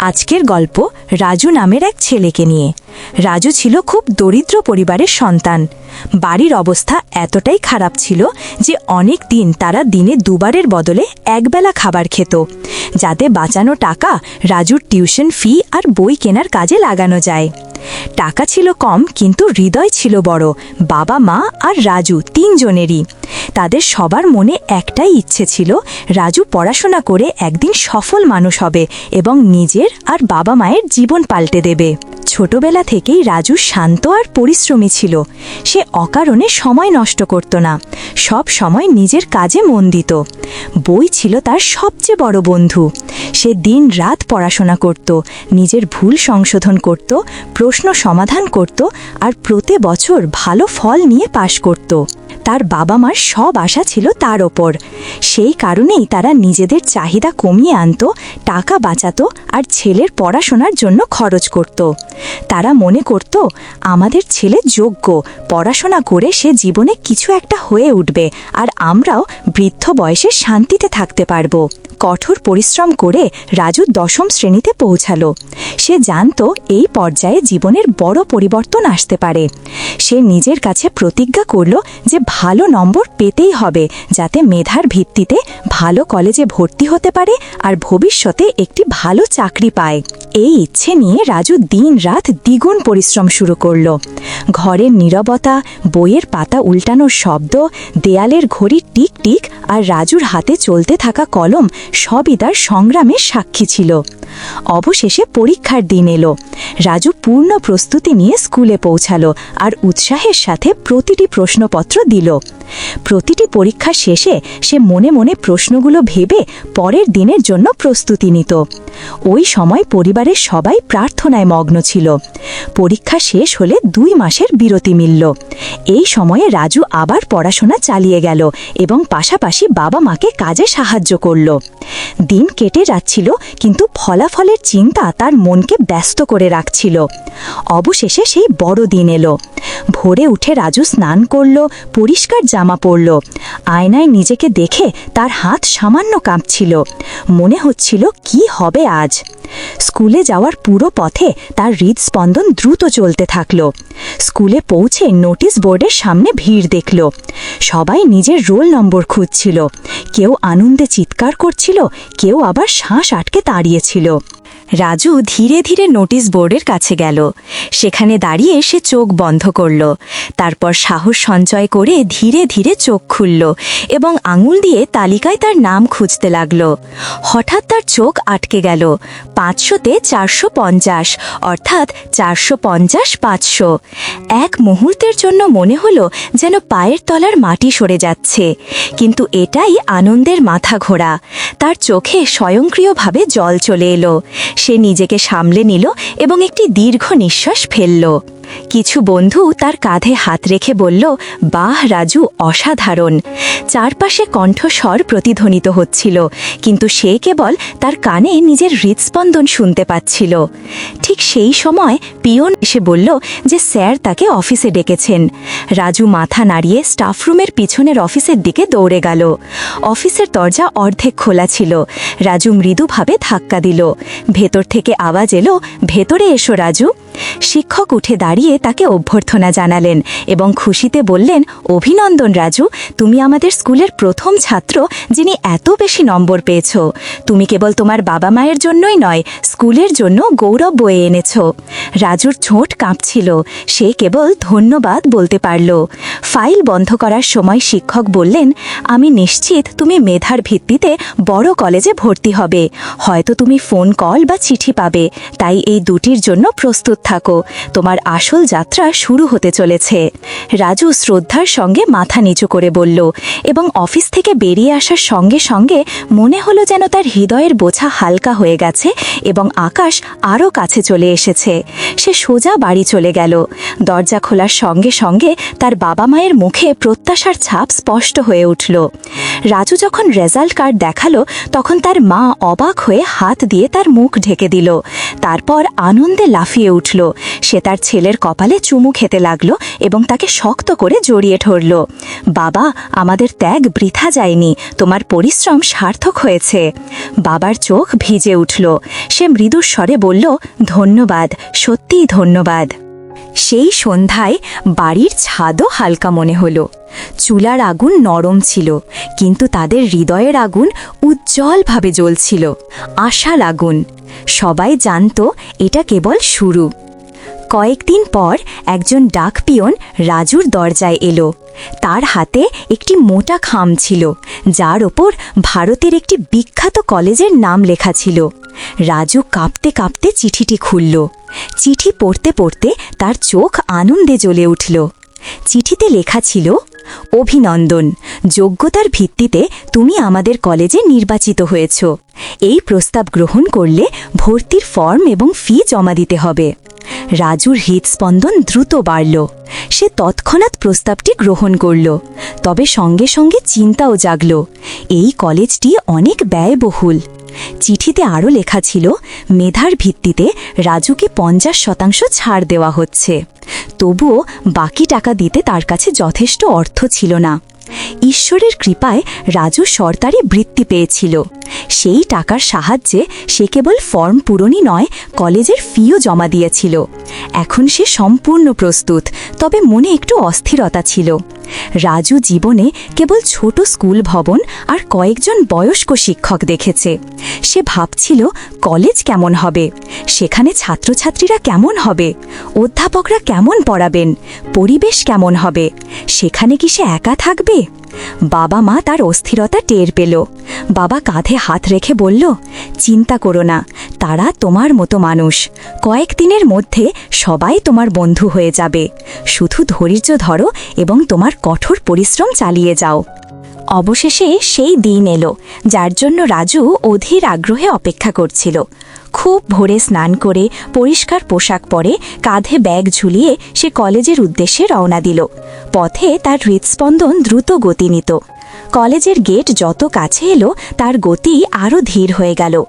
আজকের গল্প রাজু নামের এক ছেলেকে নিয়ে। রাজু ছিল খুব দরিদ্র পরিবারের সন্তান। বাড়ির অবস্থা এতটাই খারাপ ছিল যে অনেক দিন তারা দিনে দুবারের বদলে একবেলা খাবার খেত। যাতে বাঁচানো টাকা রাজুর টিউশন ফি আর বই কেনার কাজে লাগানো যায়। টাকা ছিল কম, কিন্তু হৃদয় ছিল বড়। বাবা মা আর রাজু তিনজনেরই। তাদের সবার মনে একটাই ইচ্ছে ছিল, রাজু পড়াশোনা করে একদিন সফল মানুষ হবে এবং নিজের আর বাবা মায়ের জীবন পাল্টে দেবে। ছোটবেলা থেকেই রাজু শান্ত আর পরিশ্রমী ছিল। সে অকারণে সময় নষ্ট করত না, সব সময় নিজের কাজে মন দিত। বই ছিল তার সবচেয়ে বড় বন্ধু। সে দিন রাত পড়াশোনা করত, নিজের ভুল সংশোধন করত, প্রশ্ন সমাধান করত আর প্রতি বছর ভালো ফল নিয়ে পাশ করত। তার বাবা মার সব আশা ছিল তার ওপর। সেই কারণেই তারা নিজেদের চাহিদা কমিয়ে আনত, টাকা বাঁচাতো আর ছেলের পড়াশোনার জন্য খরচ করত। তারা মনে করত, আমাদের ছেলে যোগ্য, পড়াশোনা করে সে জীবনে কিছু একটা হয়ে উঠবে আর আমরাও বৃদ্ধ বয়সে শান্তিতে থাকতে পারব। কঠোর পরিশ্রম করে রাজু দশম শ্রেণীতে পৌঁছালো। সে জানত এই পর্যায়ে জীবনের বড় পরিবর্তন আসতে পারে। সে নিজের কাছে প্রতিজ্ঞা করল যে ভালো নম্বর পেতেই হবে, যাতে মেধার ভিত্তিতে ভালো কলেজে ভর্তি হতে পারে আর ভবিষ্যতে একটি ভালো চাকরি পায়। এই ইচ্ছে নিয়ে রাজু দিন রাত দ্বিগুণ পরিশ্রম শুরু করল। ঘরের নীরবতা, বইয়ের পাতা উল্টানোর শব্দ, দেয়ালের ঘড়ির টিক টিক আর রাজুর হাতে চলতে থাকা কলম সবই তার সংগ্রামের সাক্ষী ছিল। অবশেষে পরীক্ষার দিন এলো। রাজু পূর্ণ প্রস্তুতি নিয়ে স্কুলে পৌঁছালো আর উৎসাহের সাথে প্রতিটি প্রশ্নপত্র দিল। প্রতিটি পরীক্ষা শেষে সে মনে মনে প্রশ্নগুলো ভেবে পরের দিনের জন্য প্রস্তুতি নিত। ওই সময় পরিবারের সবাই প্রার্থনায় মগ্ন ছিল। পরীক্ষা শেষ হলে দুই মাসের বিরতি মিলল। এই সময়ে রাজু আবার পড়াশোনা চালিয়ে গেল এবং পাশাপাশি বাবা মাকে কাজে সাহায্য করল। দিন কেটে যাচ্ছিল, কিন্তু ফলাফলের চিন্তা তার মনকে ব্যস্ত করে রাখছিল। অবশেষে সেই বড় দিন এলো। ভোরে উঠে রাজু স্নান করল, পরিষ্কার জামা পরল। আয়নায় নিজেকে দেখে তার হাত সামান্য কাঁপছিল। মনে হচ্ছিল, কি হবে আজ? স্কুলে যাওয়ার পুরো পথে তার হৃদস্পন্দন দ্রুত চলতে থাকল। স্কুলে পৌঁছে নোটিশ বোর্ডের সামনে ভিড় দেখল। সবাই নিজের রোল নম্বর খুঁজছিল। কেউ আনন্দে চিৎকার করছিল, কেউ আবার শ্বাস আটকে দাঁড়িয়েছিল রাজু ধীরে ধীরে নোটিশ বোর্ডের কাছে গেল। সেখানে দাঁড়িয়ে সে চোখ বন্ধ করল। তারপর সাহস সঞ্চয় করে ধীরে ধীরে চোখ খুলল এবং আঙুল দিয়ে তালিকায় তার নাম খুঁজতে লাগল। হঠাৎ তার চোখ আটকে গেল। পাঁচশোতে চারশো পঞ্চাশ, অর্থাৎ চারশো পঞ্চাশ পাঁচশো। এক মুহূর্তের জন্য মনে হলো যেন পায়ের তলার মাটি সরে যাচ্ছে। কিন্তু এটাই আনন্দের মাথা ঘোরা। তার চোখে স্বয়ংক্রিয়ভাবে জল চলে এলো। সে নিজেকে সামলে নিল এবং একটি দীর্ঘ নিঃশ্বাস ফেলল। কিছু বন্ধু তার কাঁধে হাত রেখে বলল, বাহ, রাজু, অসাধারণ। চারপাশে কণ্ঠস্বর প্রতিধ্বনিত হচ্ছিল, কিন্তু সে কেবল তার কানে নিজের হৃদস্পন্দন শুনতে পাচ্ছিল। ঠিক সেই সময় পিয়ন এসে বলল যে স্যার তাকে অফিসে ডেকেছেন। রাজু মাথা নাড়িয়ে স্টাফরুমের পিছনের অফিসের দিকে দৌড়ে গেল। অফিসের দরজা অর্ধেক খোলা ছিল। রাজু মৃদুভাবে ধাক্কা দিল। ভেতর থেকে আওয়াজ এলো, ভেতরে এসো, রাজু। শিক্ষক উঠে দাঁড়িয়ে তাকে অভ্যর্থনা জানালেন এবং খুশিতে বললেন, অভিনন্দন রাজু, তুমি আমাদের স্কুলের প্রথম ছাত্র যিনি এত বেশি নম্বর পেয়েছ। তুমি কেবল তোমার বাবা মায়ের জন্যই নয়, স্কুলের জন্য গৌরব বয়ে এনেছ। রাজুর ছোট কাঁপছিল, সে কেবল ধন্যবাদ বলতে পারল। ফাইল বন্ধ করার সময় শিক্ষক বললেন, আমি নিশ্চিত তুমি মেধার ভিত্তিতে বড় কলেজে ভর্তি হবে। হয়তো তুমি ফোন কল বা চিঠি পাবে, তাই এই দুটির জন্য প্রস্তুত থাকো, তোমার আসল যাত্রা শুরু হতে চলেছে। রাজু শ্রদ্ধার সঙ্গে মাথা নিচু করে বলল, এবং অফিস থেকে বেরিয়ে আসার সঙ্গে সঙ্গে মনে হলো যেন তার হৃদয়ের বোঝা হালকা হয়ে গেছে এবং আকাশ আরও কাছে চলে এসেছে। সে সোজা বাড়ি চলে গেল। দরজা খোলার সঙ্গে সঙ্গে তার বাবা মায়ের মুখে প্রত্যাশার ছাপ স্পষ্ট হয়ে উঠল। রাজু যখন রেজাল্ট কার্ড দেখাল, তখন তার মা অবাক হয়ে হাত দিয়ে তার মুখ ঢেকে দিল। তারপর আনন্দে লাফিয়ে উঠল। সে তার ছেলের কপালে চুমু খেতে লাগল এবং তাকে শক্ত করে জড়িয়ে ধরল। বাবা, আমাদের ত্যাগ বৃথা যায়নি। তোমার পরিশ্রম সার্থক হয়েছে। বাবার চোখ ভিজে উঠল। সে মৃদুর স্বরে বলল, ধন্যবাদ, সত্যিই ধন্যবাদ। সেই সন্ধ্যায় বাড়ির ছাদও হালকা মনে হলো। চুলার আগুন নরম ছিল, কিন্তু তাদের হৃদয়ের আগুন উজ্জ্বলভাবে জ্বলছিল। আশার আগুন। সবাই জানত এটা কেবল শুরু। কয়েকদিন পর একজন ডাক পিয়ন রাজুর দরজায় এলো। তার হাতে একটি মোটা খাম ছিল, যার ওপর ভারতের একটি বিখ্যাত কলেজের নাম লেখা ছিল। রাজু কাঁপতে কাঁপতে চিঠিটি খুলল। চিঠি পড়তে পড়তে তার চোখ আনন্দে জ্বলে উঠল। চিঠিতে লেখা ছিল, অভিনন্দন, যোগ্যতার ভিত্তিতে তুমি আমাদের কলেজে নির্বাচিত হয়েছ। এই প্রস্তাব গ্রহণ করলে ভর্তির ফর্ম এবং ফি জমা দিতে হবে। রাজুর হৃদস্পন্দন দ্রুত বাড়ল। সে তৎক্ষণাৎ প্রস্তাবটি গ্রহণ করল। তবে সঙ্গে সঙ্গে চিন্তাও জাগল। এই কলেজটি অনেক ব্যয়বহুল। চিঠিতে আরও লেখা ছিল, মেধার ভিত্তিতে রাজুকে পঞ্চাশ শতাংশ ছাড় দেওয়া হচ্ছে। তবুও বাকি টাকা দিতে তার কাছে যথেষ্ট অর্থ ছিল না। ঈশ্বরের কৃপায় রাজু সরকারি বৃত্তি পেয়েছিল। সেই টাকার সাহায্যে সে কেবল ফর্ম পূরণই নয়, কলেজের ফিও জমা দিয়েছিল। এখন সে সম্পূর্ণ প্রস্তুত, তবে মনে একটু অস্থিরতা ছিল। রাজু জীবনে কেবল ছোট স্কুল ভবন আর কয়েকজন বয়স্ক শিক্ষক দেখেছে। সে ভাবছিল, কলেজ কেমন হবে? সেখানে ছাত্রছাত্রীরা কেমন হবে? অধ্যাপকরা কেমন পড়াবেন? পরিবেশ কেমন হবে? সেখানে কি সে একা থাকবে? বাবা মা তার অস্থিরতা টের পেল। বাবা কাঁধে হাত রেখে বলল, চিন্তা করো না, তারা তোমার মতো মানুষ। কয়েকদিনের মধ্যে সবাই তোমার বন্ধু হয়ে যাবে। শুধু ধৈর্য ধরো এবং তোমার কঠোর পরিশ্রম চালিয়ে যাও। অবশেষে সেই দিন এলো, যার জন্য রাজু অধীর আগ্রহে অপেক্ষা করছিল। খুব ভোরে স্নান করে পরিষ্কার পোশাক পরে কাঁধে ব্যাগ ঝুলিয়ে সে কলেজের উদ্দেশ্যে রওনা দিল। পথে তার হৃদস্পন্দন দ্রুত গতি নিত। কলেজের গেট যত কাছে এলো, তার গতি আরও ধীর হয়ে গেল।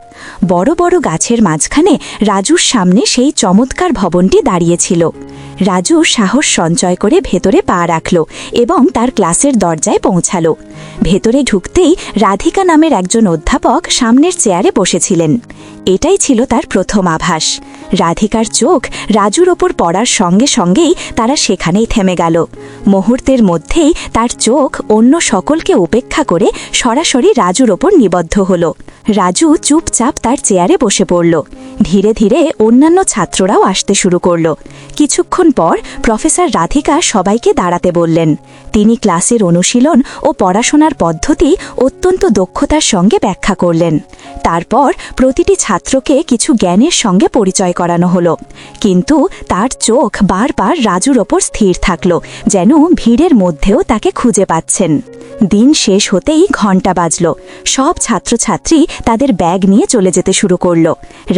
বড় বড় গাছের মাঝখানে রাজুর সামনে সেই চমৎকার ভবনটি দাঁড়িয়েছিল। রাজু সাহস সঞ্চয় করে ভেতরে পা রাখল এবং তার ক্লাসের দরজায় পৌঁছালো। ভেতরে ঢুকতেই রাধিকা নামের একজন অধ্যাপক সামনের চেয়ারে বসেছিলেন। এটাই ছিল তার প্রথম আভাস। রাধিকার চোখ রাজুর ওপর পড়ার সঙ্গে সঙ্গেই তারা সেখানেই থেমে গেল। মুহূর্তের মধ্যেই তার চোখ অন্য সকলকে উপেক্ষা করে সরাসরি রাজুর ওপর নিবদ্ধ হল। রাজু চুপচাপ তার চেয়ারে বসে পড়ল। ধীরে ধীরে অন্যান্য ছাত্ররাও আসতে শুরু করল। কিছুক্ষণ পর প্রফেসর রাধিকা সবাইকে দাঁড়াতে বললেন। তিনি ক্লাসের অনুশীলন ও পড়াশোনার পদ্ধতি অত্যন্ত দক্ষতার সঙ্গে ব্যাখ্যা করলেন। তারপর প্রতিটি ছাত্রকে কিছু জ্ঞানের সঙ্গে পরিচয় করানো হলো। কিন্তু তার চোখ বারবার রাজুর ওপর স্থির থাকল, যেন ভিড়ের মধ্যেও তাকে খুঁজে পাচ্ছেন। দিন শেষ হতেই ঘণ্টা বাজল। সব ছাত্রছাত্রী তাদের ব্যাগ নিয়ে চলে যেতে শুরু করল।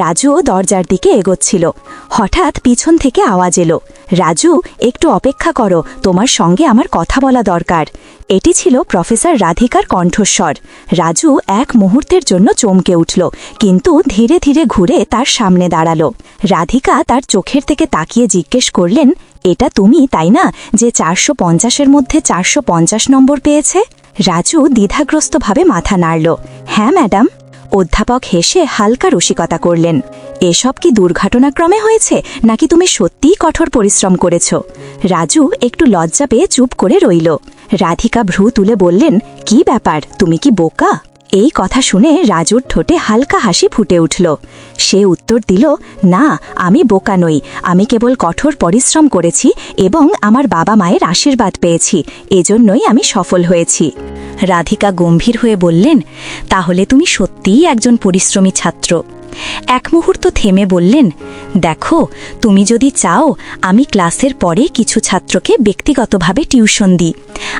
রাজুও দরজার দিকে এগোচ্ছিল। হঠাৎ পিছন থেকে আওয়াজ এলো, রাজু, একটু অপেক্ষা করো, তোমার সঙ্গে আমার কথা বলা দরকার। এটি ছিল প্রফেসর রাধিকার কণ্ঠস্বর। রাজু এক মুহূর্তের জন্য চমকে উঠল, কিন্তু ধীরে ধীরে ঘুরে তার সামনে দাঁড়াল। রাধিকা তার চোখের থেকে তাকিয়ে জিজ্ঞেস করলেন, এটা তুমি, তাই না, যে চারশো পঞ্চাশের মধ্যে চারশো পঞ্চাশ নম্বর পেয়েছে? রাজু দ্বিধাগ্রস্তভাবে মাথা নাড়ল হ্যাঁ ম্যাডাম। অধ্যাপক হেসে হালকা রসিকতা করলেন। এসব কি দুর্ঘটনাক্রমে হয়েছে, নাকি তুমি সত্যিই কঠোর পরিশ্রম করেছ? রাজু একটু লজ্জা পেয়ে চুপ করে রইল। রাধিকা ভ্রু তুলে বললেন, কি ব্যাপার? তুমি কি বোকা? এই কথা শুনে রাজুর ঠোঁটে হালকা হাসি ফুটে উঠল। সে উত্তর দিল, না, আমি বোকা নই। আমি কেবল কঠোর পরিশ্রম করেছি এবং আমার বাবা মায়ের আশীর্বাদ পেয়েছি। এজন্যই আমি সফল হয়েছি। রাধিকা গম্ভীর হয়ে বললেন, তাহলে তুমি সত্যিই একজন পরিশ্রমী ছাত্র। এক মুহূর্ত থেমে বললেন, দেখো, তুমি যদি চাও, আমি ক্লাসের পরে কিছু ছাত্রকে ব্যক্তিগতভাবে টিউশন দিই।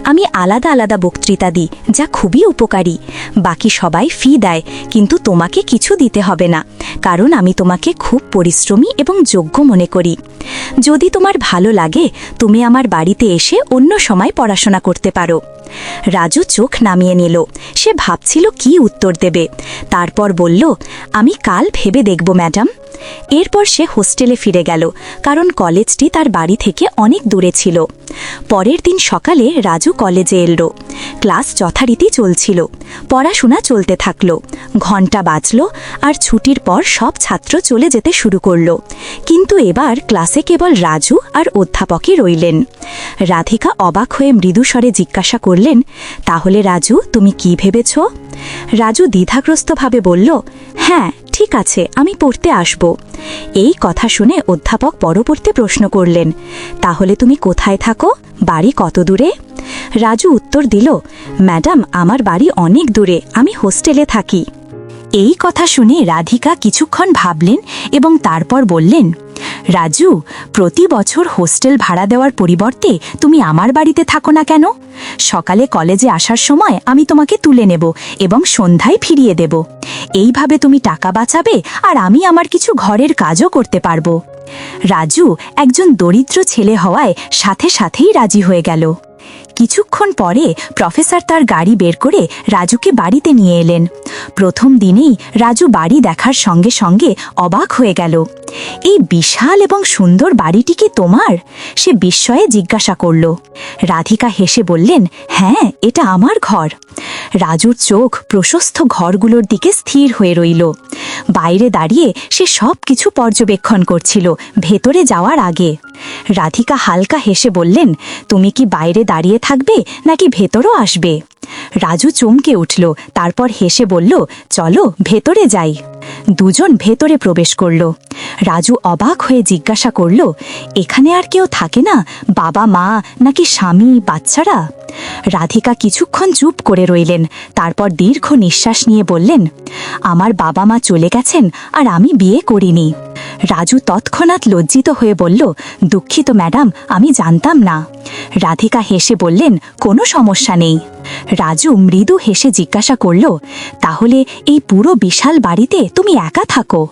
আমি আলাদা আলাদা বক্তৃতা দিই, যা খুবই উপকারী। বাকি সবাই ফি দেয়, কিন্তু তোমাকে কিছু দিতে হবে না, কারণ আমি তোমাকে খুব পরিশ্রমী এবং যোগ্য মনে করি। যদি তোমার ভালো লাগে, তুমি আমার বাড়িতে এসে অন্য সময় পড়াশোনা করতে পারো। রাজু চোখ নামিয়ে নিল। সে ভাবছিল কি উত্তর দেবে। তারপর বলল, আমি কাল ভেবে দেখব, ম্যাডাম। এরপর সে হোস্টেলে ফিরে গেল, কারণ কলেজটি তার বাড়ি থেকে অনেক দূরে ছিল। পরের দিন সকালে রাজু কলেজে এলো। ক্লাস যথারীতি চলছিল। পড়াশোনা চলতে থাকল। ঘণ্টা বাজল আর ছুটির পর সব ছাত্র চলে যেতে শুরু করল। কিন্তু এবার ক্লাসে কেবল রাজু আর অধ্যাপকই রইলেন। রাধিকা অবাক হয়ে মৃদুস্বরে জিজ্ঞাসা করলেন, তাহলে রাজু, তুমি কি ভেবেছ? রাজু দ্বিধাগ্রস্তভাবে বলল হ্যাঁ ঠিক আছে, আমি পড়তে আসব। এই কথা শুনে অধ্যাপক পরবর্তী প্রশ্ন করলেন, তাহলে তুমি কোথায় থাকো? বাড়ি কত দূরে? রাজু উত্তর দিল, ম্যাডাম, আমার বাড়ি অনেক দূরে, আমি হোস্টেলে থাকি। এই কথা শুনে রাধিকা কিছুক্ষণ ভাবলেন এবং তারপর বললেন, রাজু, প্রতি বছর হোস্টেল ভাড়া দেওয়ার পরিবর্তে তুমি আমার বাড়িতে থাকো না কেন? সকালে কলেজে আসার সময় আমি তোমাকে তুলে নেব এবং সন্ধ্যায় ফিরিয়ে দেব। এইভাবে তুমি টাকা বাঁচাবে আর আমি আমার কিছু ঘরের কাজও করতে পারব। রাজু একজন দরিদ্র ছেলে হওয়ায় সাথে সাথেই রাজি হয়ে গেল। কিছুক্ষণ পরে প্রফেসর তার গাড়ি বের করে রাজুকে বাড়িতে নিয়ে এলেন। প্রথম দিনেই রাজু বাড়ি দেখার সঙ্গে সঙ্গে অবাক হয়ে গেল। এই বিশাল এবং সুন্দর বাড়িটি কি তোমার? সে বিস্ময়ে জিজ্ঞাসা করল। রাধিকা হেসে বললেন হ্যাঁ এটা আমার ঘর। রাজুর চোখ প্রশস্ত ঘরগুলোর দিকে স্থির হয়ে রইল। বাইরে দাঁড়িয়ে সে সব কিছু পর্যবেক্ষণ করছিল ভেতরে যাওয়ার আগে। রাধিকা হালকা হেসে বললেন, তুমি কি বাইরে দাঁড়িয়ে থাকবে নাকি ভেতরও আসবে? রাজু চমকে উঠল, তারপর হেসে বলল, চলো, ভেতরে যাই। দুজন ভেতরে প্রবেশ করল। রাজু অবাক হয়ে জিজ্ঞাসা করল, এখানে আর কেউ থাকে না? বাবা, মা, নাকি স্বামী, বাচ্চারা? রাধিকা কিছুক্ষণ চুপ করে রইলেন, তারপর দীর্ঘ নিঃশ্বাস নিয়ে বললেন, আমার বাবা মা চলে গেছেন আর আমি বিয়ে করিনি। রাজু তৎক্ষণাৎ লজ্জিত হয়ে বলল, দুঃখিত ম্যাডাম, আমি জানতাম না। রাধিকা হেসে বললেন, কোনো সমস্যা নেই। রাজু মৃদু হেসে জিজ্ঞাসা করল, তাহলে এই পুরো বিশাল বাড়িতে তুমি একা থাকো?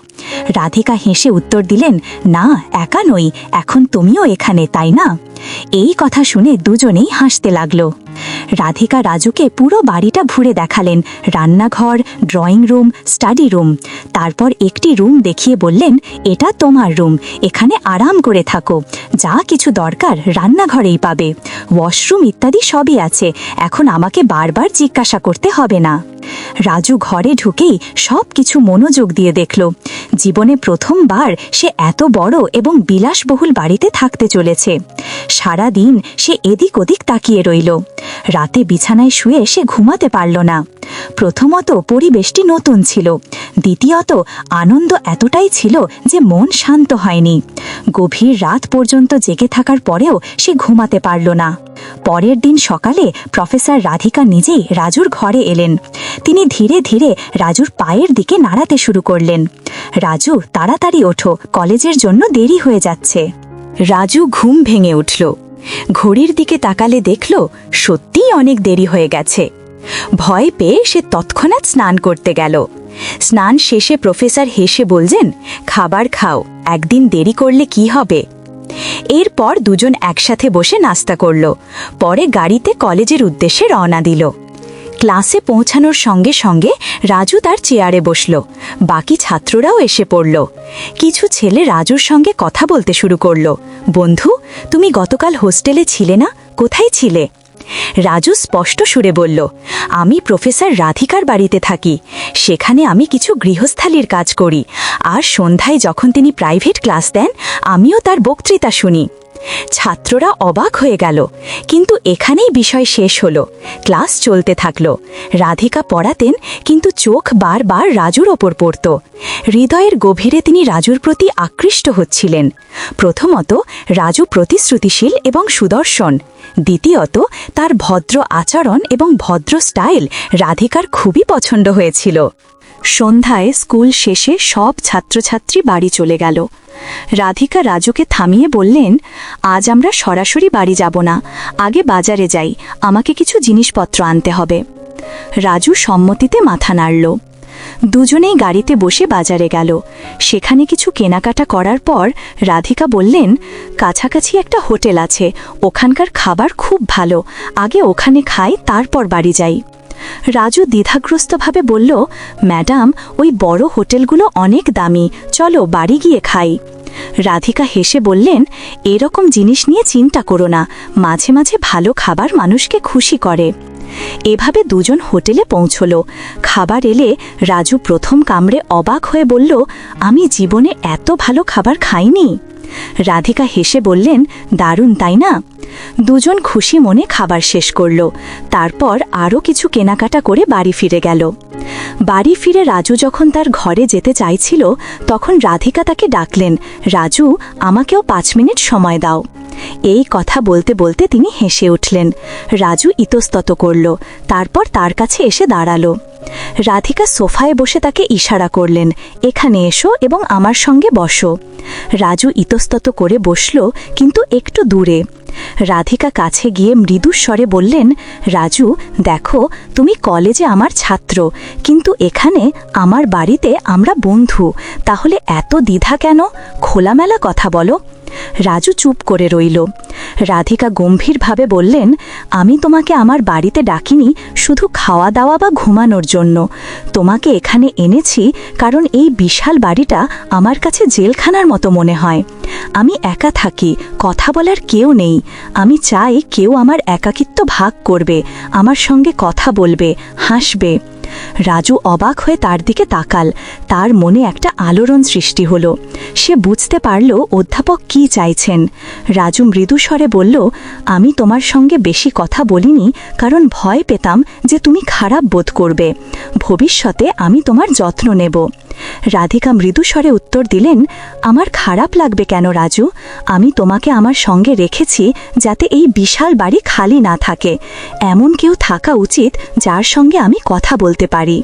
রাধিকা হেসে উত্তর দিলেন, না, একা নই, এখন তুমিও এখানে, তাই না? এই কথা শুনে দুজনেই হাসতে লাগল। রাধিকা রাজুকে পুরো বাড়িটা ঘুরে দেখালেন, রান্নাঘর ড্রয়িং রুম স্টাডি রুম তারপর একটি রুম দেখিয়ে বললেন, এটা তোমার রুম এখানে আরাম করে থাকো, যা কিছু দরকার রান্নাঘরেই পাবে। ওয়াশরুম ইত্যাদি সবই আছে, এখন আমাকে বারবার জিজ্ঞাসা করতে হবে না। রাজু ঘরে ঢুকেই সব কিছু মনোযোগ দিয়ে দেখল। জীবনে প্রথমবার সে এত বড় এবং বিলাসবহুল বাড়িতে থাকতে চলেছে। সারা দিন সে এদিক ওদিক তাকিয়ে রইল। রাতে বিছানায় শুয়ে সে ঘুমাতে পারল না। প্রথমত পরিবেশটি নতুন ছিল, দ্বিতীয়ত আনন্দ এতটাই ছিল যে মন শান্ত হয়নি। গভীর রাত পর্যন্ত জেগে থাকার পরেও সে ঘুমাতে পারল না। পরের দিন সকালে প্রফেসর রাধিকা নিজেই রাজুর ঘরে এলেন। তিনি ধীরে ধীরে রাজুর পায়ের দিকে নাড়াতে শুরু করলেন। রাজু, তাড়াতাড়ি ওঠো, কলেজের জন্য দেরি হয়ে যাচ্ছে। রাজু ঘুম ভেঙে উঠল। ঘড়ির দিকে তাকালে দেখল সত্যিই অনেক দেরি হয়ে গেছে। ভয় পেয়ে সে তৎক্ষণাৎ স্নান করতে গেল। স্নান শেষে প্রফেসর হেসে বলছেন খাবার খাও, একদিন দেরি করলে কি হবে? এরপর দুজন একসাথে বসে নাস্তা করল। পরে গাড়িতে কলেজের উদ্দেশ্যে রওনা দিল। ক্লাসে পৌঁছানোর সঙ্গে সঙ্গে রাজু তার চেয়ারে বসল। বাকি ছাত্ররাও এসে পড়ল। কিছু ছেলে রাজুর সঙ্গে কথা বলতে শুরু করল। বন্ধু, তুমি গতকাল হোস্টেলে ছিলে না? কোথায় ছিলে? রাজু স্পষ্ট সুরে বলল, আমি প্রফেসর রাধিকার বাড়িতে থাকি। সেখানে আমি কিছু গৃহস্থালির কাজ করি। আর সন্ধ্যায় যখন তিনি প্রাইভেট ক্লাস দেন, আমিও তার বক্তৃতা শুনি। ছাত্ররা অবাক হয়ে গেল। কিন্তু এখানেই বিষয় শেষ হলো। ক্লাস চলতে থাকল। রাধিকা পড়াতেন, কিন্তু চোখ বারবার রাজুর ওপর পড়ত। হৃদয়ের গভীরে তিনি রাজুর প্রতি আকৃষ্ট হচ্ছিলেন। প্রথমত, রাজু প্রতিশ্রুতিশীল এবং সুদর্শন। দ্বিতীয়ত, তার ভদ্র আচরণ এবং ভদ্র স্টাইল রাধিকার খুবই পছন্দ হয়েছিল। সন্ধ্যায় স্কুল শেষে সব ছাত্রছাত্রী বাড়ি চলে গেল। রাধিকা রাজুকে থামিয়ে বললেন, আজ আমরা সরাসরি বাড়ি যাব না, আগে বাজারে যাই, আমাকে কিছু জিনিসপত্র আনতে হবে। রাজু সম্মতিতে মাথা নাড়ল। দুজনেই গাড়িতে বসে বাজারে গেল। সেখানে কিছু কেনাকাটা করার পর রাধিকা বললেন, কাছাকাছি একটা হোটেল আছে, ওখানকার খাবার খুব ভালো, আগে ওখানে খাই, তারপর বাড়ি যাই। রাজু দ্বিধাগ্রস্তভাবে বলল, ম্যাডাম, ওই বড় হোটেলগুলো অনেক দামি। চলো বাড়ি গিয়ে খাই। রাধিকা হেসে বললেন, এরকম জিনিস নিয়ে চিন্তা করো না। মাঝে মাঝে ভালো খাবার মানুষকে খুশি করে। এভাবে দুজন হোটেলে পৌঁছল। খাবার এলে রাজু প্রথম কামড়ে অবাক হয়ে বলল, আমি জীবনে এত ভালো খাবার খাইনি? রাধিকা হেসে বললেন, দারুণ, তাই না? দুজন খুশি মনে খাবার শেষ করল। তারপর আরও কিছু কেনাকাটা করে বাড়ি ফিরে গেল। বাড়ি ফিরে রাজু যখন তার ঘরে যেতে চাইছিল, তখন রাধিকা তাকে ডাকলেন, রাজু, আমাকেও পাঁচ মিনিট সময় দাও। এই কথা বলতে বলতে তিনি হেসে উঠলেন। রাজু ইতস্তত করল, তারপর তার কাছে এসে দাঁড়াল। রাধিকা সোফায় বসে তাকে ইশারা করলেন, এখানে এসো এবং আমার সঙ্গে বসো। রাজু ইতস্তত করে বসল, কিন্তু একটু দূরে। রাধিকা কাছে গিয়ে মৃদু স্বরে বললেন, রাজু, দেখো, তুমি কলেজে আমার ছাত্র, কিন্তু এখানে আমার বাড়িতে আমরা বন্ধু, তাহলে এত দ্বিধা কেন? খোলামেলা কথা বলো। রাজু চুপ করে রইল। রাধিকা গম্ভীরভাবে বললেন, আমি তোমাকে আমার বাড়িতে ডাকিনি, শুধু খাওয়া দাওয়া বা ঘুমানোর জন্য। তোমাকে এখানে এনেছি কারণ এই বিশাল বাড়িটা আমার কাছে জেলখানার মতো মনে হয়। আমি একা থাকি, কথা বলার কেউ নেই। আমি চাই কেউ আমার একাকিত্ব ভাগ করবে, আমার সঙ্গে কথা বলবে, হাসবে। রাজু অবাক হয়ে তার দিকে তাকাল। তার মনে একটা আলোড়ন সৃষ্টি হল। সে বুঝতে পারল অধ্যাপক কি চাইছেন। রাজু মৃদুস্বরে বলল, আমি তোমার সঙ্গে বেশি কথা বলিনি, কারণ ভয় পেতাম যে তুমি খারাপ বোধ করবে। ভবিষ্যতে আমি তোমার যত্ন নেব। রাধিকা মৃদুস্বরে উত্তর দিলেন, আমার খারাপ লাগবে কেন রাজু? আমি তোমাকে আমার সঙ্গে রেখেছি যাতে এই বিশাল বাড়ি খালি না থাকে। এমন কেউ থাকা উচিত যার সঙ্গে আমি কথা বলতে পারি।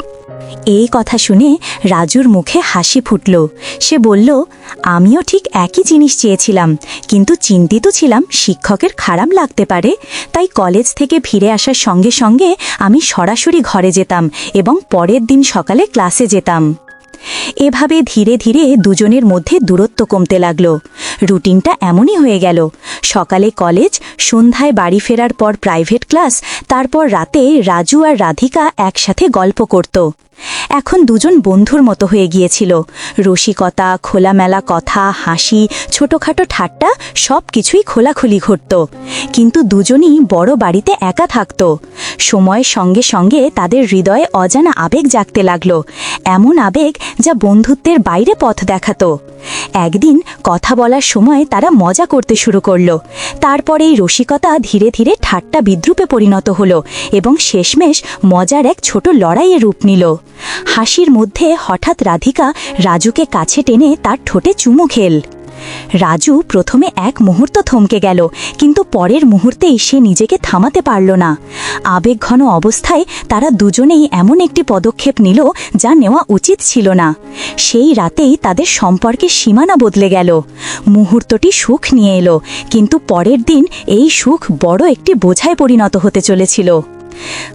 এই কথা শুনে রাজুর মুখে হাসি ফুটল। সে বলল, আমিও ঠিক একই জিনিস চেয়েছিলাম, কিন্তু চিন্তিত ছিলাম শিক্ষকের খারাপ লাগতে পারে। তাই কলেজ থেকে ফিরে আসার সঙ্গে সঙ্গে আমি সরাসরি ঘরে যেতাম এবং পরের দিন সকালে ক্লাসে যেতাম। এভাবে ধীরে ধীরে দুজনের মধ্যে দূরত্ব কমতে লাগল। রুটিনটা এমনই হয়ে গেল। সকালে কলেজ, সন্ধ্যায় বাড়ি ফেরার পর প্রাইভেট ক্লাস তারপর রাতে রাজু আর রাধিকা একসাথে গল্প করত। এখন দুজন বন্ধুর মতো হয়ে গিয়েছিল। রসিকতা, খোলামেলা কথা, হাসি, ছোটখাটো ঠাট্টা সব কিছুই খোলাখুলি ঘটত। কিন্তু দুজনই বড় বাড়িতে একা থাকত। সময়ের সঙ্গে সঙ্গে তাদের হৃদয়ে অজানা আবেগ জাগতে লাগল। এমন আবেগ যা বন্ধুত্বের বাইরে পথ দেখাতো। একদিন কথা বলার সময় তারা মজা করতে শুরু করল। তারপরে এই রসিকতা ধীরে ধীরে ঠাট্টা বিদ্রুপে পরিণত হলো এবং শেষমেশ মজার এক ছোট লড়াইয়ে রূপ নিল। হাসির মধ্যে হঠাৎ রাধিকা রাজুকে কাছে টেনে তার ঠোঁটে চুমু খেল। রাজু প্রথমে এক মুহূর্ত থমকে গেল, কিন্তু পরের মুহূর্তেই সে নিজেকে থামাতে পারল না। আবেগঘন অবস্থায় তারা দুজনেই এমন একটি পদক্ষেপ নিল যা নেওয়া উচিত ছিল না। সেই রাতেই তাদের সম্পর্কের সীমানা বদলে গেল। মুহূর্তটি সুখ নিয়ে এলো, কিন্তু পরের দিন এই সুখ বড় একটি বোঝায় পরিণত হতে চলেছিল।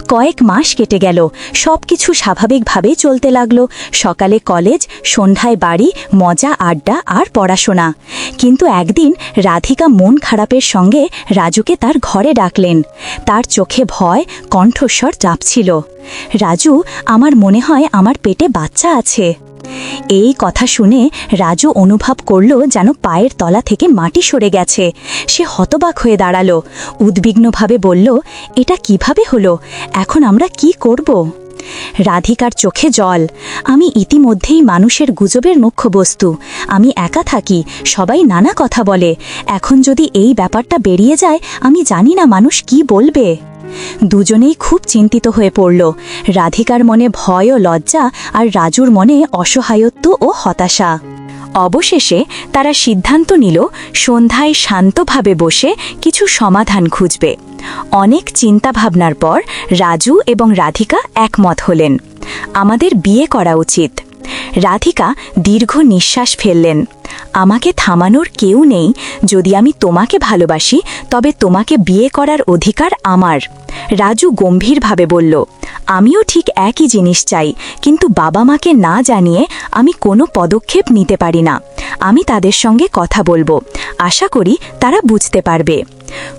কয়েক মাস কেটে গেল। সব কিছু স্বাভাবিকভাবেই চলতে লাগল। সকালে কলেজ, সন্ধ্যায় বাড়ি, মজা, আড্ডা আর পড়াশোনা। কিন্তু একদিন রাধিকা মন খারাপের সঙ্গে রাজুকে তার ঘরে ডাকলেন। তার চোখে ভয়, কণ্ঠস্বর চাপছিল। রাজু, আমার মনে হয় আমার পেটে বাচ্চা আছে। এই কথা শুনে রাজু অনুভব করল যেন পায়ের তলা থেকে মাটি সরে গেছে। সে হতবাক হয়ে দাঁড়াল। উদ্বিগ্নভাবে বলল, এটা কীভাবে হলো? এখন আমরা কি করব? রাধিকার চোখে জল। আমি ইতিমধ্যেই মানুষের গুজবের মুখ্য বস্তু আমি একা থাকি, সবাই নানা কথা বলে। এখন যদি এই ব্যাপারটা বেরিয়ে যায়, আমি জানি না মানুষ কি বলবে। দুজনেই খুব চিন্তিত হয়ে পড়ল। রাধিকার মনে ভয় ও লজ্জা আর রাজুর মনে অসহায়ত্ব ও হতাশা। অবশেষে তারা সিদ্ধান্ত নিল, সন্ধ্যায় শান্তভাবে বসে কিছু সমাধান খুঁজবে। অনেক চিন্তাভাবনার পর রাজু এবং রাধিকা একমত হলেন। আমাদের বিয়ে করা উচিত। রাধিকা দীর্ঘ নিঃশ্বাস ফেললেন। আমাকে থামানোর কেউ নেই। যদি আমি তোমাকে ভালোবাসি, তবে তোমাকে বিয়ে করার অধিকার আমার। রাজু গম্ভীরভাবে বলল, আমিও ঠিক একই জিনিস চাই, কিন্তু বাবা মাকে না জানিয়ে আমি কোনো পদক্ষেপ নিতে পারি না। আমি তাদের সঙ্গে কথা বলব। আশা করি তারা বুঝতে পারবে।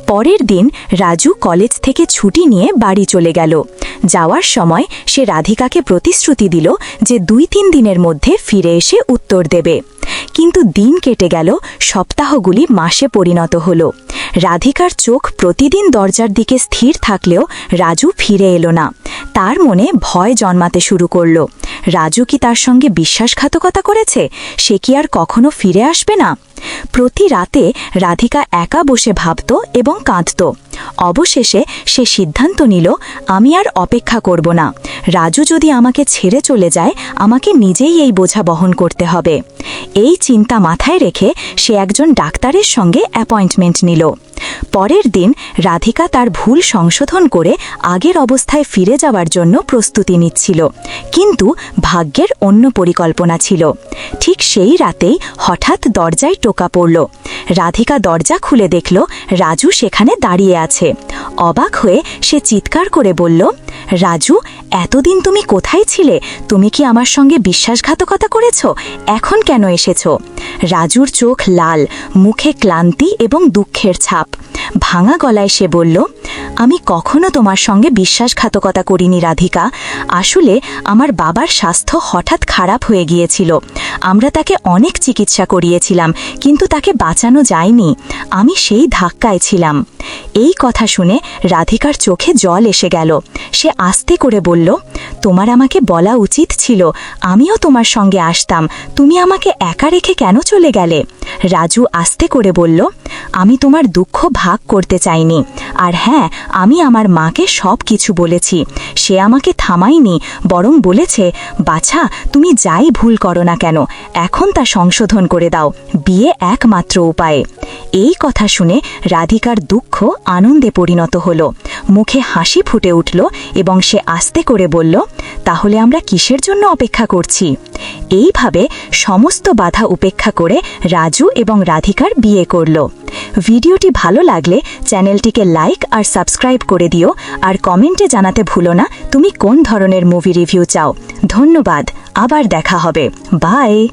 পরের দিন রাজু কলেজ থেকে ছুটি নিয়ে বাড়ি চলে গেল। যাওয়ার সময় সে রাধিকাকে প্রতিশ্রুতি দিল যে দুই তিন দিনের মধ্যে ফিরে এসে উত্তর দেবে। কিন্তু দিন কেটে গেল, সপ্তাহগুলি মাসে পরিণত হল। রাধিকার চোখ প্রতিদিন দরজার দিকে স্থির থাকলেও রাজু ফিরে এলো না। তার মনে ভয় জন্মাতে শুরু করল। রাজু কি তার সঙ্গে বিশ্বাসঘাতকতা করেছে? সে কি আর কখনো ফিরে আসবে না? প্রতি রাতে রাধিকা একা বসে ভাবত এবং কাঁদত। অবশেষে সে সিদ্ধান্ত নিল, আমি আর অপেক্ষা করব না। রাজু যদি আমাকে ছেড়ে চলে যায়, আমাকে নিজেই এই বোঝা বহন করতে হবে। এই চিন্তা মাথায় রেখে সে একজন ডাক্তারের সঙ্গে অ্যাপয়েন্টমেন্ট নিল। পরের দিন রাধিকা তার ভুল সংশোধন করে আগের অবস্থায় ফিরে যাওয়ার জন্য প্রস্তুতি নিচ্ছিল। কিন্তু ভাগ্যের অন্য পরিকল্পনা ছিল। ঠিক সেই রাতেই হঠাৎ দরজায় টোকা পড়ল। রাধিকা দরজা খুলে দেখল রাজু সেখানে দাঁড়িয়ে আছে। অবাক হয়ে সে চিৎকার করে বলল রাজু, এতদিন তুমি কোথায় ছিলে? তুমি কি আমার সঙ্গে বিশ্বাসঘাতকতা করেছ? এখন কেন এসেছ? রাজুর চোখ লাল, মুখে ক্লান্তি এবং দুঃখের ছাপ। ভাঙা গলায় সে বলল, আমি কখনো তোমার সঙ্গে বিশ্বাসঘাতকতা করিনি, রাধিকা। আসলে আমার বাবার স্বাস্থ্য হঠাৎ খারাপ হয়ে গিয়েছিল। আমরা তাকে অনেক চিকিৎসা করিয়েছিলাম, কিন্তু তাকে বাঁচানো যায়নি। আমি সেই ধাক্কায় ছিলাম। এই কথা শুনে রাধিকার চোখে জল এসে গেল। সে আস্তে করে বলল, তোমার আমাকে বলা উচিত ছিল, আমিও তোমার সঙ্গে আসতাম। তুমি আমাকে একা রেখে কেন চলে গেলে? রাজু আস্তে করে বলল আমি তোমার দুঃখ ভাগ করতে চাইনি। আর হ্যাঁ আমি আমার মাকে সব কিছু বলেছি। সে আমাকে থামায়নি, বরং বলেছে, বাছা, তুমি যাই ভুল করো না কেন, এখন তা সংশোধন করে দাও, বিয়ে একমাত্র উপায়ে। এই কথা শুনে রাধিকার দুঃখ আনন্দে পরিণত হল। মুখে হাসি ফুটে উঠল এবং সে আস্তে করে বলল, তাহলে আমরা কিসের জন্য অপেক্ষা করছি? এইভাবে সমস্ত বাধা উপেক্ষা করে রাজু এবং রাধিকার বিয়ে করল। ভিডিওটি ভালো লাগলে চ্যানেলটিকে লাইক আর সাবস্ক্রাইব করে দিও, আর কমেন্টে জানাতে ভুলো না তুমি কোন ধরনের মুভি রিভিউ চাও। ধন্যবাদ, আবার দেখা হবে। বাই!